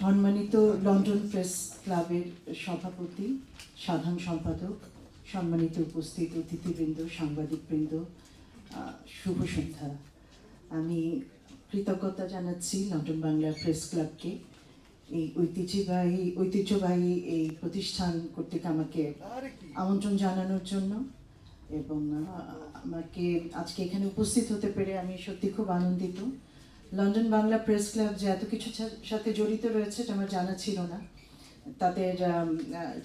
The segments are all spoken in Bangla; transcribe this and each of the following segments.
সম্মানিত লন্ডন প্রেস ক্লাবের সভাপতি, সাধারণ সম্পাদক, সম্মানিত উপস্থিত অতিথিবৃন্দ, সাংবাদিকবৃন্দ শুভ সন্ধ্যা। আমি কৃতজ্ঞতা জানাচ্ছি লন্ডন বাংলা প্রেস ক্লাবকে। এই ঐতিহ্যবাহী ঐতিহ্যবাহী এই প্রতিষ্ঠান কর্তৃক আমাকে আমন্ত্রণ জানানোর জন্য এবং আমাকে আজকে এখানে উপস্থিত হতে পেরে আমি সত্যি খুব আনন্দিত। লন্ডন বাংলা প্রেস ক্লাব যে এত কিছু সাথে জড়িত রয়েছে এটা আমার জানা ছিল না। তাদের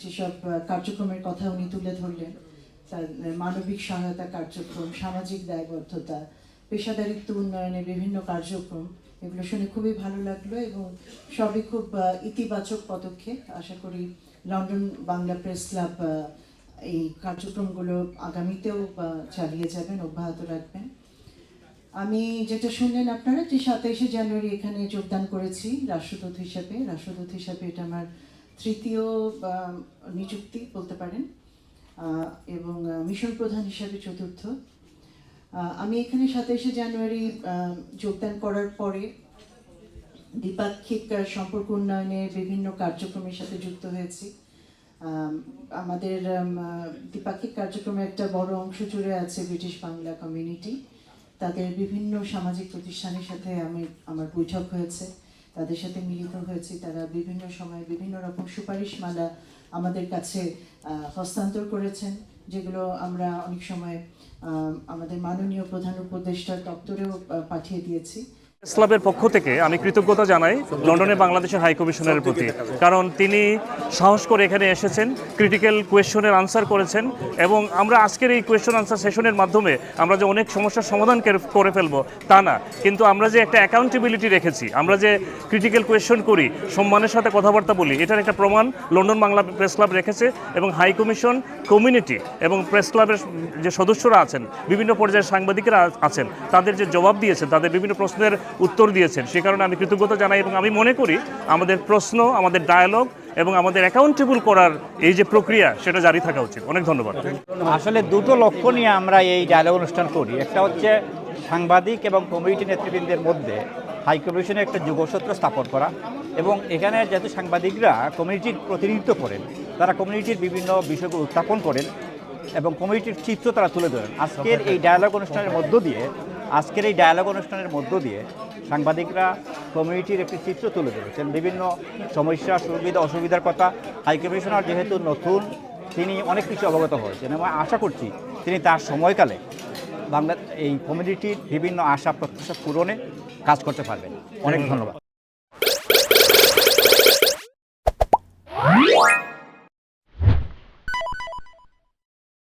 যেসব কার্যক্রমের কথা উনি তুলে ধরলেন মানবিক সহায়তা কার্যক্রম, সামাজিক দায়বদ্ধতা, পেশাদারিত্ব উন্নয়নের বিভিন্ন কার্যক্রম, এগুলো শুনে খুবই ভালো লাগল এবং সবই খুব ইতিবাচক পদক্ষেপ। আশা করি লন্ডন বাংলা প্রেস ক্লাব এই কার্যক্রমগুলো আগামীতেও চালিয়ে যাবেন, অব্যাহত রাখবেন। আমি যেটা শুনলেন আপনারা, যে সাতাইশে জানুয়ারি এখানে যোগদান করেছি, রাষ্ট্রদূত হিসাবে। রাষ্ট্রদূত হিসাবে এটা আমার তৃতীয় নিযুক্তি বলতে পারেন। এবং মিশন প্রধান হিসাবে চতুর্থ। আমি এখানে সাতাইশে জানুয়ারি যোগদান করার পরে দ্বিপাক্ষিক সম্পর্ক উন্নয়নে বিভিন্ন কার্যক্রমের সাথে যুক্ত হয়েছি। আমাদের দ্বিপাক্ষিক কার্যক্রমে একটা বড় অংশ জুড়ে আছে ব্রিটিশ বাংলা কমিউনিটি। তাদের বিভিন্ন সামাজিক প্রতিষ্ঠানের সাথে আমি আমার বৈঠক হয়েছে তাদের সাথে মিলিত হয়েছি তারা বিভিন্ন সময়ে বিভিন্ন রকম সুপারিশ সুপারিশমালা আমাদের কাছে হস্তান্তর করেছেন যেগুলো আমরা অনেক সময় আম, আমাদের মাননীয় প্রধান উপদেষ্টার দপ্তরেও পাঠিয়ে দিয়েছি। প্রেস ক্লাবের পক্ষ থেকে আমি কৃতজ্ঞতা জানাই লন্ডনে বাংলাদেশের হাই কমিশনারের প্রতি। কারণ তিনি সাহস করে এখানে এসেছেন ক্রিটিক্যাল কোয়েশ্চনের আনসার করেছেন এবং আমরা আজকের এই কোয়েশ্চন আনসার সেশনের মাধ্যমে আমরা যে অনেক সমস্যার সমাধান করে- ফেলব তা না। কিন্তু আমরা যে একটা অ্যাকাউন্টেবিলিটি রেখেছি আমরা যে ক্রিটিক্যাল কোয়েশ্চন করি সম্মানের সাথে কথাবার্তা বলি এটার একটা প্রমাণ লন্ডন বাংলা প্রেস ক্লাব রেখেছে এবং হাই কমিশন কমিউনিটি এবং প্রেস ক্লাবের যে সদস্যরা আছেন বিভিন্ন পর্যায়ের সাংবাদিকেরা আছেন তাদের যে জবাব দিয়েছেন তাদের বিভিন্ন প্রশ্নের উত্তর দিয়েছেন। সে কারণে আমি কৃতজ্ঞতা জানাই এবং আমি মনে করি আমাদের প্রশ্ন, আমাদের ডায়ালগ এবং আমাদের অ্যাকাউন্টেবল করার এই যে প্রক্রিয়া, সেটা জারি থাকা উচিত। অনেক ধন্যবাদ। আসলে দুটো লক্ষ্য নিয়ে আমরা এই ডায়ালগ অনুষ্ঠান করি। একটা হচ্ছে সাংবাদিক এবং কমিউনিটি নেতৃবৃন্দের মধ্যে হাই কমিশনের একটা যুগসূত্র স্থাপন করা এবং এখানে যেহেতু সাংবাদিকরা কমিউনিটির প্রতিনিধিত্ব করেন, তারা কমিউনিটির বিভিন্ন বিষয়গুলো উত্থাপন করেন এবং কমিউনিটির চিত্র তারা তুলে ধরেন। আজকের এই ডায়ালগ অনুষ্ঠানের মধ্য দিয়ে আজকের এই ডায়ালগ অনুষ্ঠানের মধ্য দিয়ে সাংবাদিকরা কমিউনিটির একটি চিত্র তুলে ধরেছেন। বিভিন্ন সমস্যা, সুবিধা, অসুবিধার কথা হাইকমিশনার যেহেতু নতুন, তিনি অনেক কিছু অবগত হয়েছেন এবং আশা করছি তিনি তার সময়কালে বাংলা এই কমিউনিটির বিভিন্ন আশা, প্রত্যাশা পূরণে কাজ করতে পারবেন। অনেক ধন্যবাদ।